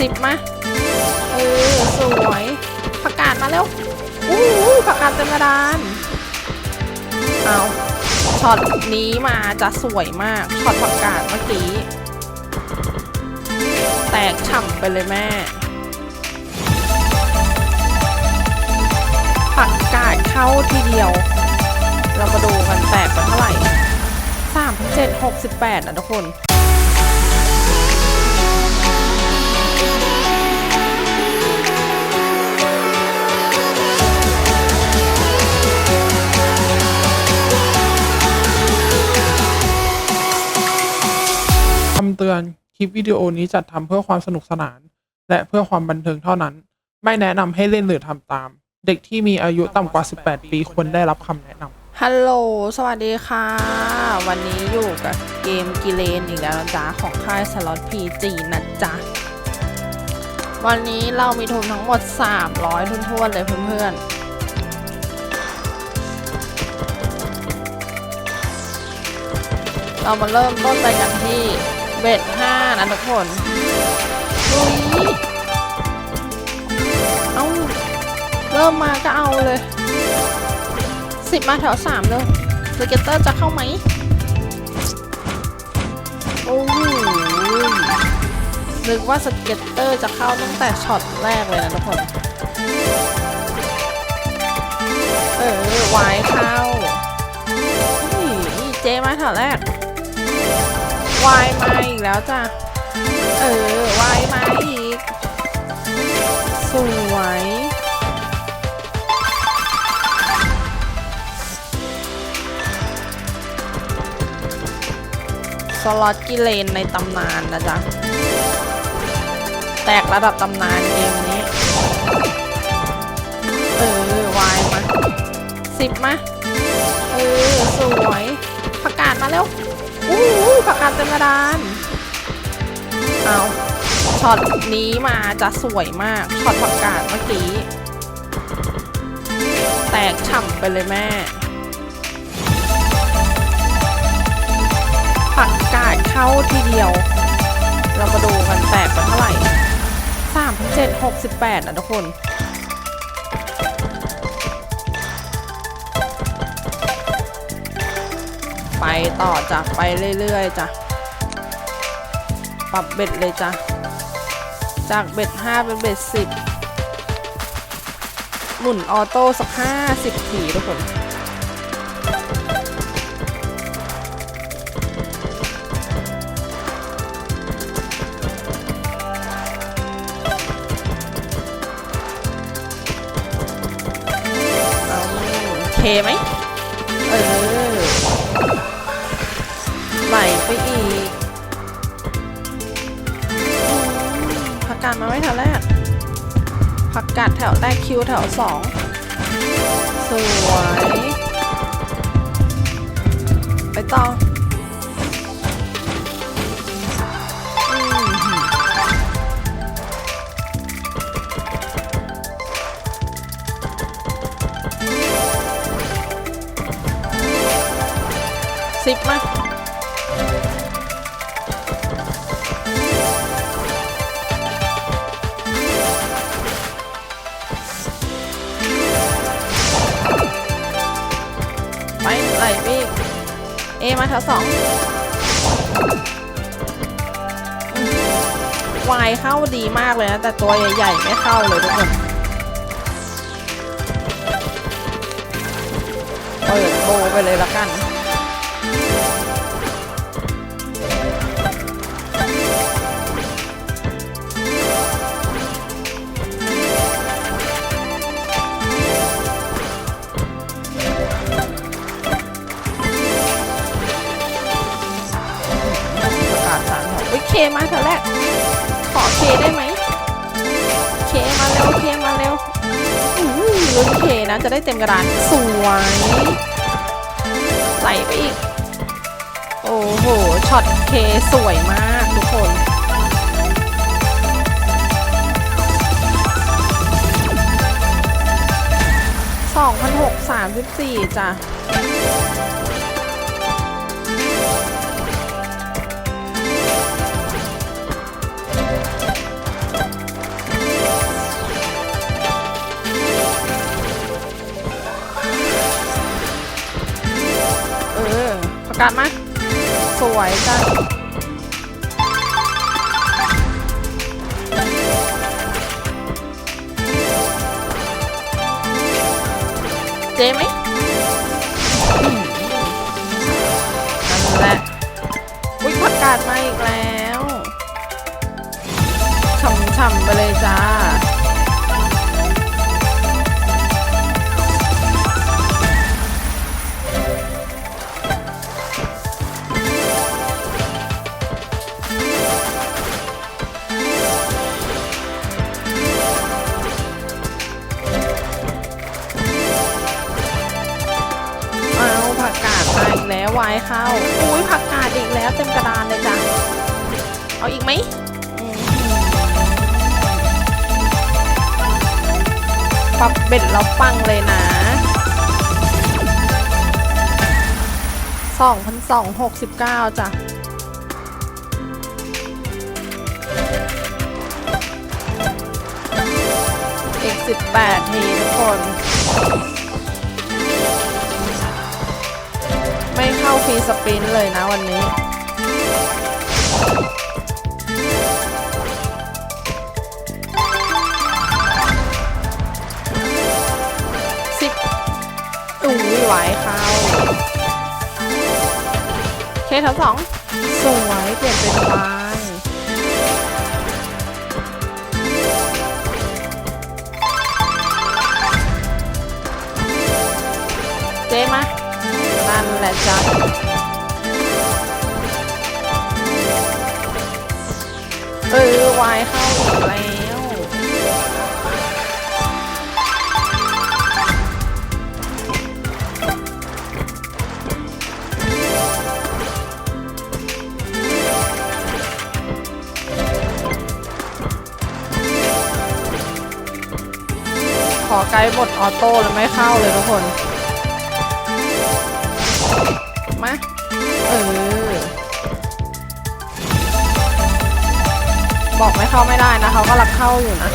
สิบมาเออสวยผักกาดมาเร็วอู้หูผักกาดเต็มกระดานเอาช็อตนี้มาจะสวยมากช็อตผักกาดเมื่อกี้ แตกฉ่ำไปเลยแม่ผักกาดเข้าทีเดียว เรามาดูกันแตกไปเท่าไหร่สามเจ็ดหกสิบแปดนะทุกคนำเตือน คลิปวิดีโอนี้จัดทำเพื่อความสนุกสนาน และเพื่อความบันเทิงเท่านั้น ไม่แนะนำให้เล่นหรือทำตาม เด็กที่มีอายุต่ำกว่า 18 ปีควรได้รับคำแนะนำฮัลโหล สวัสดีค่ะ วันนี้อยู่กับเกมกิเลนอีกแล้วนะจ๊ะ ของค่ายสล็อตพีจีนะจ๊ะ วันนี้เรามีทุนทั้งหมด 300 ทุนทวนๆเลยเพื่อนๆ เรามาเริ่มต้นไปกันที่ เบ็ด5นะทุกคนลุยเอาเริ่มมาก็เอาเลยสิบมาแถวสามเลยสเก็ตเตอร์จะเข้าไหมโอ้โหนึกว่าสเก็ตเตอร์จะเข้าตั้งแต่ช็อตแรกเลยนะทุกคน เออวายเข้านี่เจมาแถวแรก วายมาอีกแล้วจ้ะ เออวายมาอีก สวย สล็อตกิเลนในตำนานนะจ๊ะ แตกระดับตำนานเกมนี้ เออวายมาสิบมา เออ สวยผักกาดมาเร็ว อู้หูผักกาดเต็มกระดานเอาช็อตนี้มาจะสวยมากช็อตผักกาดเมื่อกี้ แตกฉ่ำไปเลยแม่ผักกาดเข้าทีเดียว เรามาดูกันแตกไปเท่าไหร่สามเจ็ดหกสิบแปดนะทุกคน ไปต่อจ้ะไปเรื่อยๆจ้ะปรับเบ็ดเลยจ้ะจากเบ็ดห้าเป็นเบ็ดสิบหมุนออโต้สักห้าสิบทีทุกคนเอเคไหมาดมาไว้แถวแรก ผักกาดแถวแรกคิวแถวสองสวย ไปต่ออืมหือสิบมา มาแถวสองวายเข้าดีมากเลยนะ แต่ตัวใหญ่ๆ ไม่เข้าเลยทุกคนเปิดโบไปเลยละกัน มาเถอะแรกขอเคได้ไหมเคมาเร็วเคมาเร็วอือหือลุ้นเคนะจะได้เต็มกระดานสวยไหลไปอีก โอ้โหช็อตเคสวยมากทุกคนสองพันหกสามสิบสี่จ้ะ เจไหมนั่นแหละอุ้ยพักกาศมาอีกแล้วฉ่ำๆไปเลยจ้า ม้เข้าอุ้ยผักกาดอีกแล้วเต็มกระดานเลยจ้ะ เอาอีกไหมปรับเบ็ดเราปังเลยนะสองพันสองหกสิบเก้าจ้ะอีกสิบแปดทีทุกคน รีสปินเลยนะวันนี้ สิบอุ้ยไหวเข้าเคทั้งสอง สวยเปลี่ยนเป็นวายเจ๊มา นะจ้ะเออวายเข้าอีกแล้วขอไกด์บทออโต้แล้วไม่เข้าเลยทุกคน มาเออ บอกไม่เข้าไม่ได้นะเขาก็รักเข้าอยู่นะ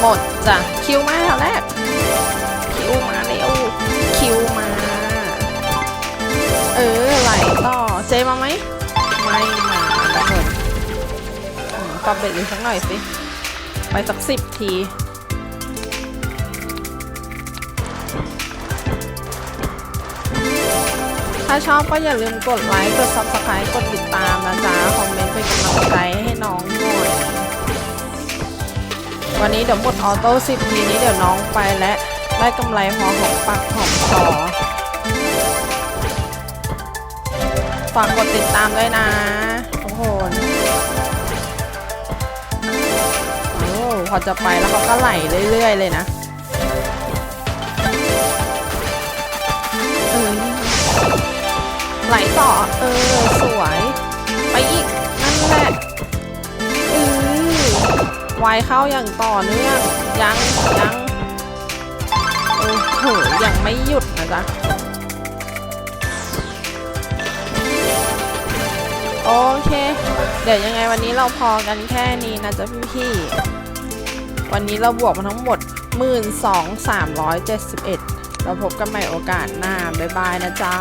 หมดจ้ะคิวมาแถวแรกคิวมาเร็วคิวมา เออไหลต่อเจมาไหมไม่มาแล้วคนปรับเบ็ดอีกสักหน่อยสิไปสักสิบทีถ้าชอบก็อย่าลืมกดไลค์ กด subscribe กดติดตามนะจ๊ะ คอมเมนต์เป็นกำลังใจให้น้องหน่อยวันนี้เดี๋ยวหมดออโต้สิบทีนี้เดี๋ยวน้องไปและได้กำไรพอหอมปากหอมคอ ฝากกดติดตามด้วยนะทุกคนโอ้พอจะไปแล้วเขาก็ไหลเรื่อย ๆ เลยนะเออไหลต่อ เออ สวย ไปอีก นั่นแหละเออวายเข้าอย่างต่อเนื่องยังยังโอ้โหยังไม่หยุดนะจ๊ะ โอเค เดี๋ยวยังไงวันนี้เราพอกันแค่นี้นะจ๊ะพี่พี่ วันนี้เราบวกมาทั้งหมด 12,371 เราพบกันใหม่โอกาสหน้า บ๊ายบายนะจ๊ะ